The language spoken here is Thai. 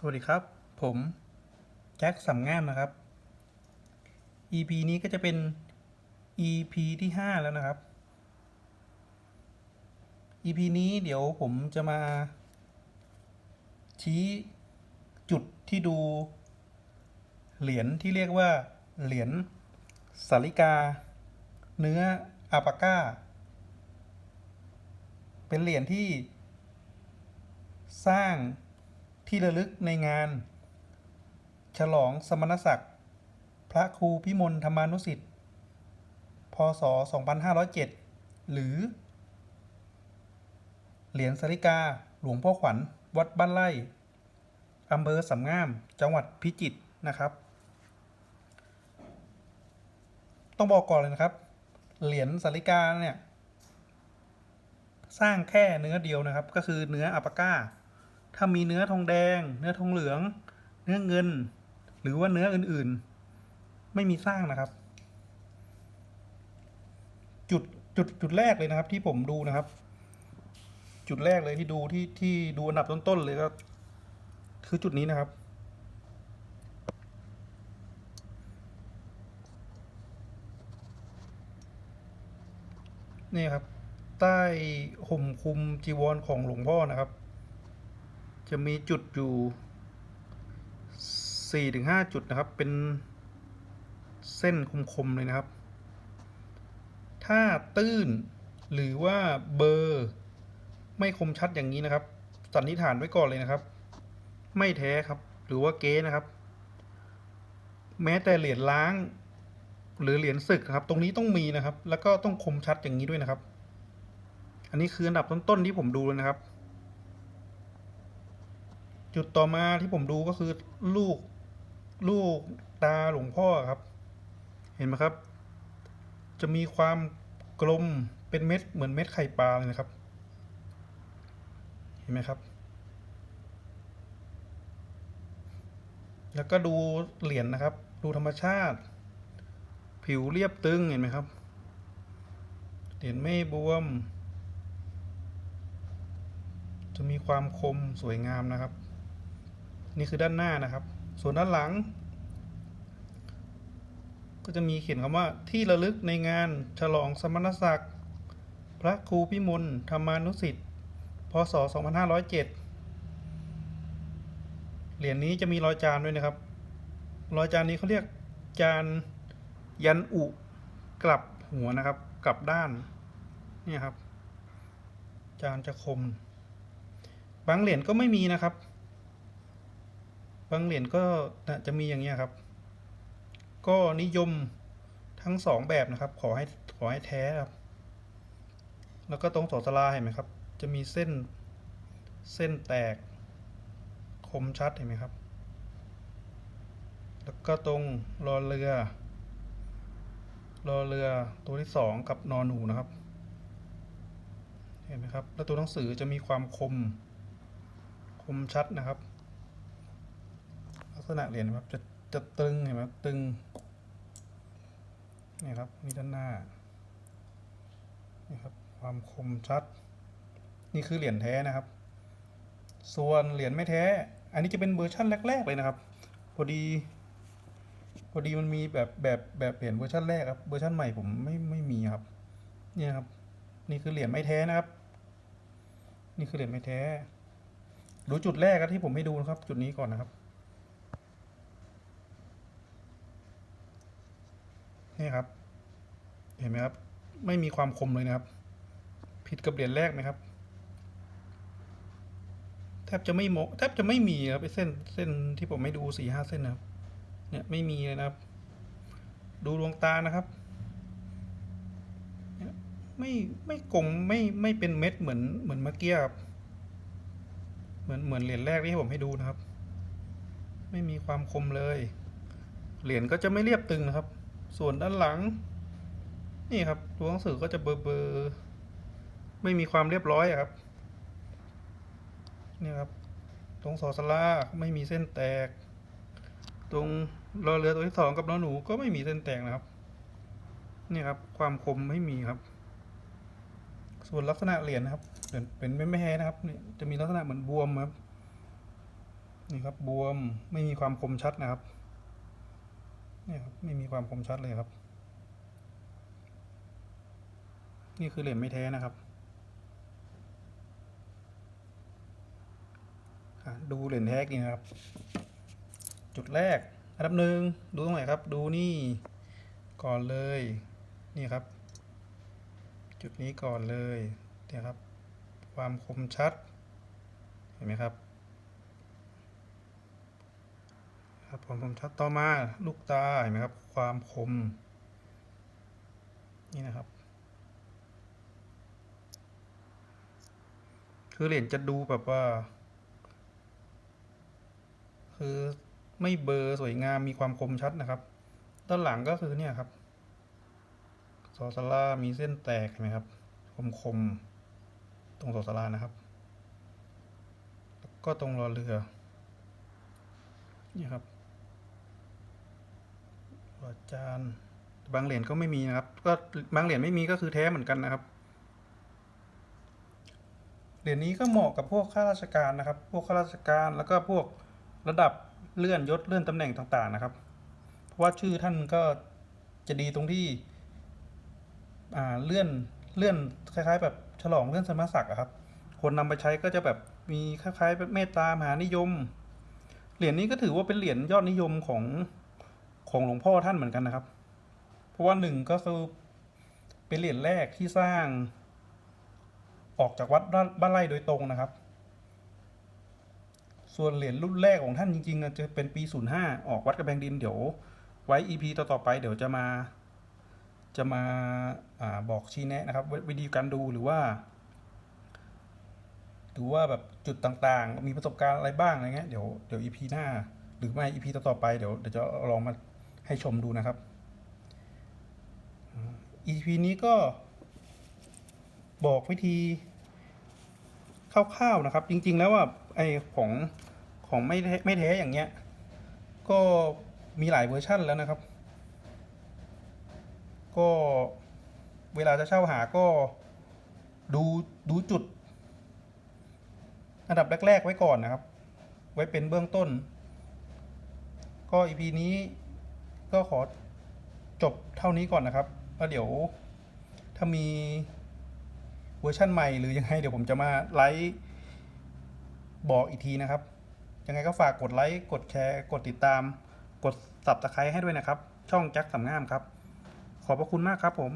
สวัสดีครับ ผมแจ็คสำงามนะครับ EP นี้ก็จะเป็น EP ที่ 5 แล้วนะครับ EP นี้เดี๋ยวผมจะมา ชี้จุดที่ดู เหรียญที่เรียกว่า เหรียญสาริกา เนื้ออาปาก้า เป็นเหรียญที่สร้าง ที่ระลึกในงาน ฉลองสมณศักดิ์ พระครูพิมลธรรมานุสิทธิ์ พศ 2507 หรือ เหรียญสริกา หลวงพ่อขวัญ วัดบ้านไร่อำเภอสำงาม จังหวัดพิจิตรนะครับ ต้องบอกก่อนเลยนะครับ เหรียญสาริกาเนี่ย สร้างแค่เนื้อเดียวนะครับ ก็คือเนื้ออัปปาก้า ถ้ามีเนื้อทองแดง เนื้อทองเหลือง เนื้อเงิน หรือว่าเนื้ออื่นๆ ไม่มีสร้างนะครับ จุดจุดจุดแรกเลยนะครับ ที่ผมดูนะครับ จุดแรกเลยที่ดูที่ที่ดูอันดับต้นๆเลยก็คือจุดนี้นะครับนี่ครับ ใต้ห่มคุมจีวรของหลวงพ่อนะครับ จะมีจุดอยู่สี่ถึงห้าจุดนะครับ เป็นเส้นคมๆเลยนะครับ ถ้าตื้นหรือว่าเบอร์ไม่คมชัดอย่างนี้นะครับ สันนิษฐานไว้ก่อนเลยนะครับ ไม่แท้ครับ หรือว่าเก๊นะครับ แม้แต่เหรียญล้าง หรือเหรียญศึกครับ ตรงนี้ต้องมีนะครับ แล้วก็ต้องคมชัดอย่างนี้ด้วยนะครับ อันนี้คืออันดับต้นๆที่ผมดูเลยนะครับ จุดต่อมาที่ผมดูก็คือลูกลูกตาหลวงพ่อครับ เห็นไหมครับ จะมีความกลมเป็นเม็ดเหมือนเม็ดไข่ปลาเลยนะครับ เห็นไหมครับ แล้วก็ดูเหรียญนะครับ ดูธรรมชาติ ผิวเรียบตึงเห็นไหมครับ เหรียญไม่บวม จะมีความคมสวยงามนะครับ นี่คือด้านหน้านะครับ ส่วนด้านหลัง ก็จะมีเขียนคำว่าที่ระลึกในงานฉลองสมณศักดิ์ พระครูพิมลธรรมานุสิทธิ์พศ 2507 เหรียญนี้จะมีรอยจานด้วยนะครับ รอยจานนี้เขาเรียกจานยันอุกลับหัวนะครับ กลับด้านนี่ครับ จานจะคม บางเหรียญก็ไม่มีนะครับ บางเหรียญก็จะมีอย่างเงี้ยครับ ก็นิยมทั้งสองแบบนะครับ ขอให้ขอให้แท้ครับ แล้วก็ตรงโสสลาเห็นไหมครับ จะมีเส้นเส้นแตกคมชัดเห็นไหมครับ แล้วก็ตรงรอเรือ รอเรือตัวที่สองกับนอนหนูนะครับ เห็นไหมครับ แล้วตัวหนังสือจะมีความคม คมชัดนะครับ ษณะเหรียญครับจะจะตึงเห็นไหมตึงนี่ครับนี่ด้านหน้านี่ครับความคมชัด นี่คือเหรียญแท้นะครับ ส่วนเหรียญไม่แท้ อันนี้จะเป็นเวอร์ชั่นแรก ๆ เลยนะครับพอดีพอดีมันมีแบบแบบแบบเหรียญเวอร์ชันแรกครับเวอร์ชันใหม่ผมไม่ไม่มีครับเนี่ยครับ นี่คือเหรียญไม่แท้นะครับ นี่คือเหรียญไม่แท้ดูจุดแรกครับที่ผมให้ดูนะครับ จุดนี้ก่อนนะครับ นี่ครับ เห็นไหมครับ ไม่มีความคมเลยนะครับ ผิดกับเหรียญแรกไหมครับ แทบจะไม่โมแทบจะไม่มีครับไอเส้นเส้นที่ผมไม่ดูสี่ห้าเส้นนะครับ เนี่ยไม่มีเลยนะครับ ดูดวงตานะครับเนี่ยไม่ไม่กลมไม่ไม่เป็นเม็ดเหมือนเหมือนเมื่อกี้ครับเหมือนเหมือนเหรียญแรกที่ผมให้ดูนะครับ ไม่มีความคมเลย เหรียญก็จะไม่เรียบตึงนะครับ ส่วนด้านหลัง นี่ครับตัวหนังสือก็จะเบอร์เบอร์ไม่มีความเรียบร้อยครับนี่ครับ ตรงสอสลาไม่มีเส้นแตก ตรงรอเรือตัวที่สองกับนอหนูก็ไม่มีเส้นแตกนะครับ นี่ครับ ความคมไม่มีครับ ส่วนลักษณะเหรียญนะครับเหรียญเป็นไม่ไม่นะครับนี่จะมีลักษณะเหมือนบวมครับ นี่ครับบวมไม่มีความคมชัดนะครับนี่ครับไม่มีความคมชัดเลยครับ นี่คือเหรียญไม่แท้นะครับ ดูเหรียญแท้จรินะครับ จุดแรกอันดับหนึ่งดูตรงไหนครับ ดูนี่ก่อนเลยนี่ครับ จุดนี้ก่อนเลยเนี่ยครับ ความคมชัด เห็นไหมครับครับความคมชัดต่อมาลูกตาเห็นไหมครับ ความคม นี่นะครับ คือเหรียญจะดูแบบว่า คือไม่เบลอร์สวยงามมีความคมชัดนะครับ ด้านหลังก็คือเนี่ยครับซอสลามีเส้นแตกเห็นไหมครับ คมคมๆตรงซอสลานะครับแล้วก็ตรงรอเรือนี่ครับรอจานบางเหรียญก็ไม่มีนะครับ ก็บางเหรียญไม่มีก็คือแท้เหมือนกันนะครับ รียญนี้ก็เหมาะกับพวกข้าราชการนะครับ พวกข้าราชการแล้วก็พวกระดับเลื่อนยศเลื่อนตำแหน่งต่างๆนะครับ เพราะว่าชื่อท่านก็จะดีตรงที่อ่าเลื่อนเลื่อนคล้ายๆ แบบฉลองเลื่อนสมณศักดิ์อะครับ คนนำไปใช้ก็จะแบบมีคล้ายๆแบบเมตตามหานิยม เหรียญนี้ก็ถือว่าเป็นเหรียญยอดนิยมของของหลวงพ่อท่านเหมือนกันนะครับ เพราะว่าหนึ่งก็คือเป็นเหรียญแรกที่สร้าง ออกจากวัดบ้านไร่โดยตรงนะครับ ส่วนเหรียญรุ่นแรกของท่านจริงๆจะเป็นปี 05 ออกวัดกระแพงดินเดี๋ยว ไว้ EP ต่อๆไปเดี๋ยวจะมา จะมาอาบอกชี้แนะนะครับ วิธีการดูหรือว่าหรือว่าแบบจุดต่างๆ มีประสบการณ์อะไรบ้างอะไรเงี้ยเดี๋ยวเดี๋ยว EP หน้า หรือไม่ EP ต่อๆไปเดี๋ยวเดี๋ยวจะลองมาให้ชมดูนะครับอ่า EP นี้ก็บอกวิธี คร่าวๆนะครับ จริง ๆ แล้วว่าไอของของไม่ไม่แท้อย่างเงี้ย ก็มีหลายเวอร์ชั่นแล้วนะครับ ก็เวลาจะเช่าหาก็ดูดูจุด อันดับแรก ๆ ไว้ก่อนนะครับ ไว้เป็นเบื้องต้น ก็ EP นี้ก็ขอจบเท่านี้ก่อนนะครับแล้วเดี๋ยวถ้ามี เวอร์ชั่นใหม่หรือยังไงเดี๋ยวผมจะมาไลฟ์บอกอีกทีนะครับ ยังไงก็ฝากกดไลค์กดแชร์กดติดตาม กดสับตะไคร้ให้ด้วยนะครับ ช่องแจ็คสำงามครับ ขอบพระคุณมากครับผม